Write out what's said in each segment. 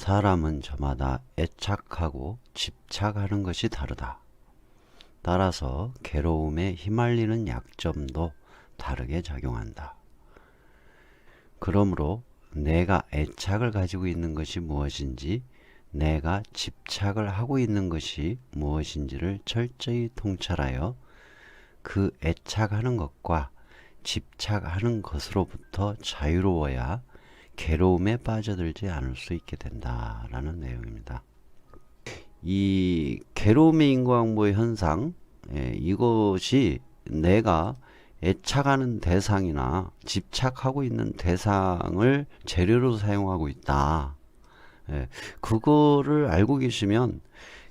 사람은 저마다 애착하고 집착하는 것이 다르다. 따라서 괴로움에 휘말리는 약점도 다르게 작용한다. 그러므로 내가 애착을 가지고 있는 것이 무엇인지, 내가 집착을 하고 있는 것이 무엇인지를 철저히 통찰하여 그 애착하는 것과 집착하는 것으로부터 자유로워야 괴로움에 빠져들지 않을 수 있게 된다라는 내용입니다. 이 괴로움의 인과응보의 현상, 예, 이것이 내가 애착하는 대상이나 집착하고 있는 대상을 재료로 사용하고 있다. 예, 그거를 알고 계시면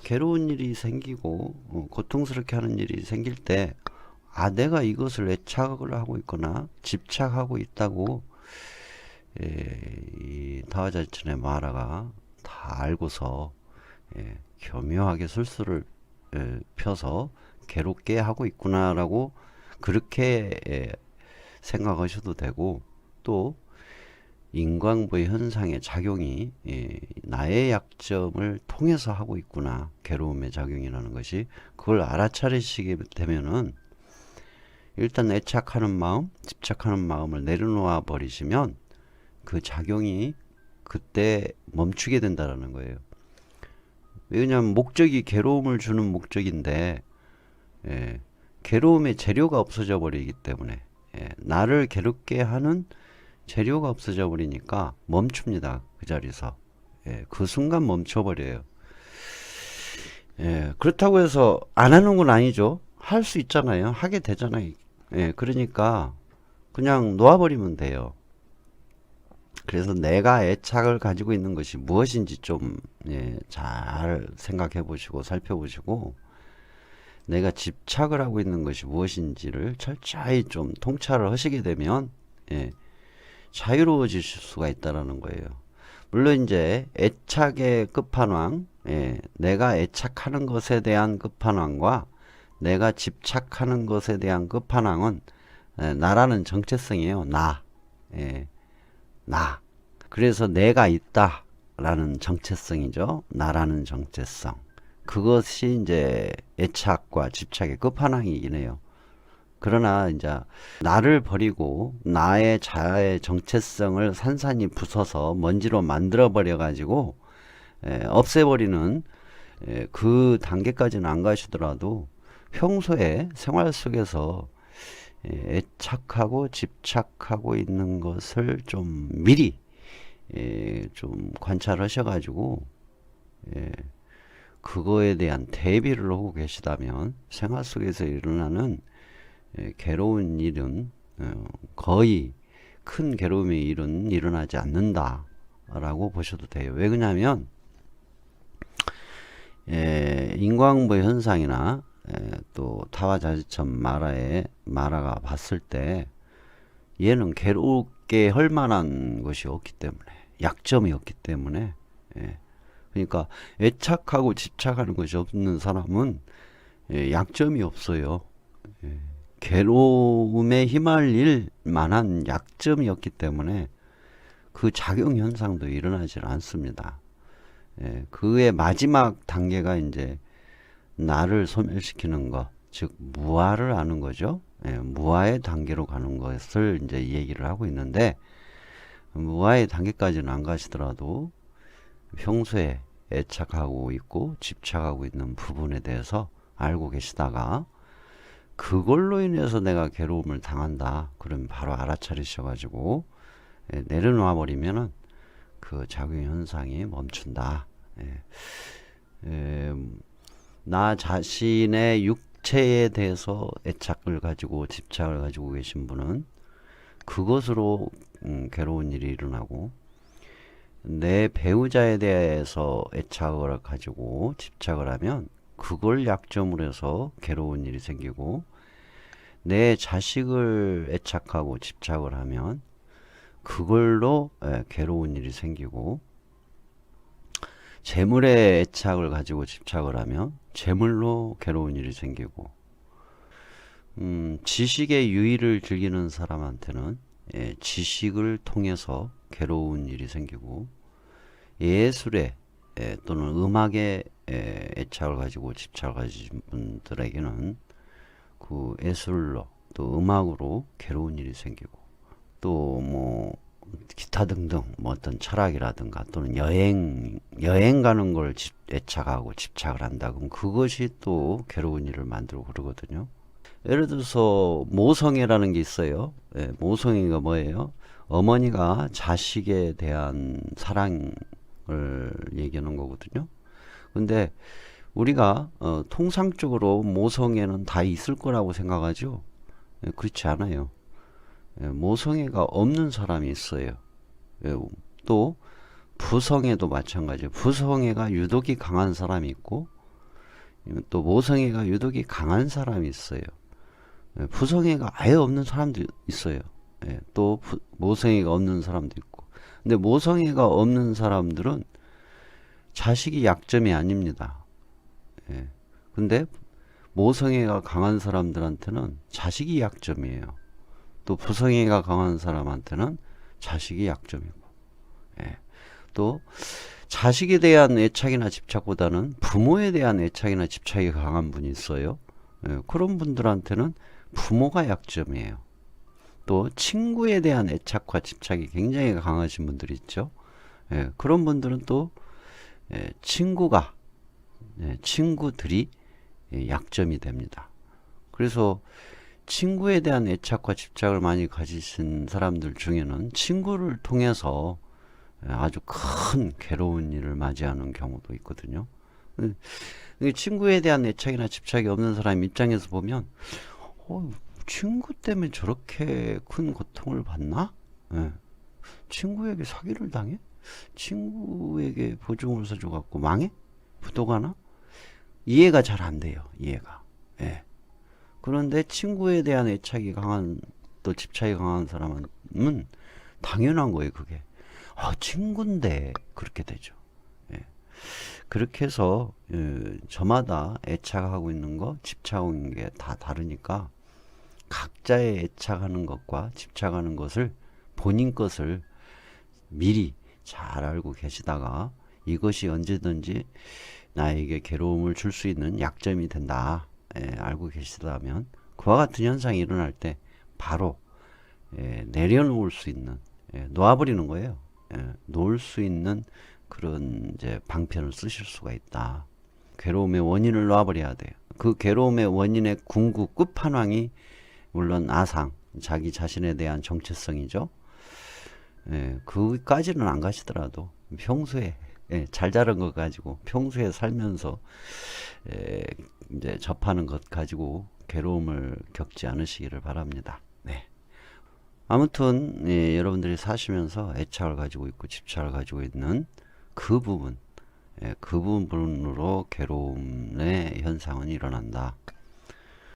괴로운 일이 생기고 어, 고통스럽게 하는 일이 생길 때 아, 내가 이것을 애착을 하고 있거나 집착하고 있다고 예, 이 타와자천의 마라가 다 알고서 예, 교묘하게 술수를 예, 펴서 괴롭게 하고 있구나라고 그렇게 예, 생각하셔도 되고 또 인광부의 현상의 작용이 예, 나의 약점을 통해서 하고 있구나 괴로움의 작용이라는 것이 그걸 알아차리시게 되면은 일단 애착하는 마음, 집착하는 마음을 내려놓아 버리시면 그 작용이 그때 멈추게 된다라는 거예요. 왜냐하면 목적이 괴로움을 주는 목적인데 예, 괴로움의 재료가 없어져 버리기 때문에 예, 나를 괴롭게 하는 재료가 없어져 버리니까 멈춥니다. 그 자리에서 예, 그 순간 멈춰 버려요. 예, 그렇다고 해서 안 하는 건 아니죠. 할 수 있잖아요. 하게 되잖아요. 예, 그러니까 그냥 놓아버리면 돼요. 그래서 내가 애착을 가지고 있는 것이 무엇인지 좀, 예, 잘 생각해 보시고 살펴보시고, 내가 집착을 하고 있는 것이 무엇인지를 철저히 좀 통찰을 하시게 되면, 예, 자유로워지실 수가 있다라는 거예요. 물론 이제 애착의 끝판왕, 예, 내가 애착하는 것에 대한 끝판왕과 내가 집착하는 것에 대한 끝판왕은 예, 나라는 정체성이에요. 나. 예. 나. 그래서 내가 있다 라는 정체성이죠. 나라는 정체성. 그것이 이제 애착과 집착의 끝판왕이긴 해요. 그러나 이제 나를 버리고 나의 자아의 정체성을 산산이 부숴서 먼지로 만들어 버려 가지고 없애버리는 에, 그 단계까지는 안 가시더라도 평소에 생활 속에서 예, 애착하고 집착하고 있는 것을 좀 미리 예, 좀 관찰하셔가지고 예, 그거에 대한 대비를 하고 계시다면 생활 속에서 일어나는 예, 괴로운 일은 어, 거의 큰 괴로움의 일은 일어나지 않는다라고 보셔도 돼요. 왜 그러냐면 예, 인광부 현상이나 예, 또 타와자지천 마라의 마라가 봤을 때 얘는 괴롭게 할 만한 것이 없기 때문에 약점이 없기 때문에 예, 그러니까 애착하고 집착하는 것이 없는 사람은 예, 약점이 없어요. 예, 괴로움에 휘말릴 만한 약점이 없기 때문에 그 작용 현상도 일어나질 않습니다. 예, 그의 마지막 단계가 이제 나를 소멸시키는 것, 즉 무아를 아는 거죠. 예, 무아의 단계로 가는 것을 이제 얘기를 하고 있는데 무아의 단계까지는 안 가시더라도 평소에 애착하고 있고 집착하고 있는 부분에 대해서 알고 계시다가 그걸로 인해서 내가 괴로움을 당한다. 그러면 바로 알아차리셔가지고 예, 내려놓아 버리면은 그 작용 현상이 멈춘다. 예. 예, 나 자신의 육체에 대해서 애착을 가지고 집착을 가지고 계신 분은 그것으로 음, 괴로운 일이 일어나고 내 배우자에 대해서 애착을 가지고 집착을 하면 그걸 약점으로 해서 괴로운 일이 생기고 내 자식을 애착하고 집착을 하면 그걸로 에, 괴로운 일이 생기고 재물에 애착을 가지고 집착을 하면 재물로 괴로운 일이 생기고 음, 지식의 유의를 즐기는 사람한테는 예, 지식을 통해서 괴로운 일이 생기고 예술에 에, 또는 음악에 에, 애착을 가지고 집착을 가진 분들에게는 그 예술로 또 음악으로 괴로운 일이 생기고 또뭐 기타 등등 뭐 어떤 철학이라든가 또는 여행 여행 가는 걸 집, 애착하고 집착을 한다 그럼 그것이 또 괴로운 일을 만들고 그러거든요. 예를 들어서 모성애라는 게 있어요. 예, 모성애가 뭐예요? 어머니가 자식에 대한 사랑을 얘기하는 거거든요. 근데 우리가 어, 통상적으로 모성애는 다 있을 거라고 생각하죠. 예, 그렇지 않아요. 예, 모성애가 없는 사람이 있어요. 예, 또 부성애도 마찬가지예요. 부성애가 유독이 강한 사람이 있고 또 모성애가 유독이 강한 사람이 있어요. 예, 부성애가 아예 없는 사람도 있어요. 예, 또 부, 모성애가 없는 사람도 있고. 근데 모성애가 없는 사람들은 자식이 약점이 아닙니다. 예. 근데 모성애가 강한 사람들한테는 자식이 약점이에요. 또 부성애가 강한 사람한테는 자식이 약점이고. 예. 또 자식에 대한 애착이나 집착보다는 부모에 대한 애착이나 집착이 강한 분이 있어요. 예. 그런 분들한테는 부모가 약점이에요. 또 친구에 대한 애착과 집착이 굉장히 강하신 분들이 있죠. 예. 그런 분들은 또 예, 친구가 예, 친구들이 예, 약점이 됩니다. 그래서 친구에 대한 애착과 집착을 많이 가지신 사람들 중에는 친구를 통해서 예, 아주 큰 괴로운 일을 맞이하는 경우도 있거든요. 음, 이 친구에 대한 애착이나 집착이 없는 사람 입장에서 보면, 어, 친구 때문에 저렇게 큰 고통을 받나? 예. 친구에게 사기를 당해? 친구에게 보증을 서줘갖고 망해? 부도가나? 이해가 잘 안 돼요. 이해가. 예. 그런데 친구에 대한 애착이 강한 또 집착이 강한 사람은 당연한 거예요. 그게. 아, 친구인데 그렇게 되죠. 예. 그렇게 해서 예, 저마다 애착하고 있는 거, 집착하고 있는 게 다 다르니까 각자의 애착하는 것과 집착하는 것을 본인 것을 미리 잘 알고 계시다가 이것이 언제든지 나에게 괴로움을 줄 수 있는 약점이 된다. 예, 알고 계시다면 그와 같은 현상이 일어날 때 바로 예, 내려놓을 수 있는 예, 놓아버리는 거예요. 예, 놓을 수 있는 그런 이제 방편을 쓰실 수가 있다. 괴로움의 원인을 놓아버려야 돼요. 그 괴로움의 원인의 궁극 끝판왕이 물론 아상, 자기 자신에 대한 정체성이죠. 예, 그까지는 안 가시더라도 평소에 예, 잘 자란 것 가지고 평소에 살면서 예, 이제 접하는 것 가지고 괴로움을 겪지 않으시기를 바랍니다. 네. 아무튼 예, 여러분들이 사시면서 애착을 가지고 있고 집착을 가지고 있는 그 부분, 예, 그 부분으로 괴로움의 현상은 일어난다.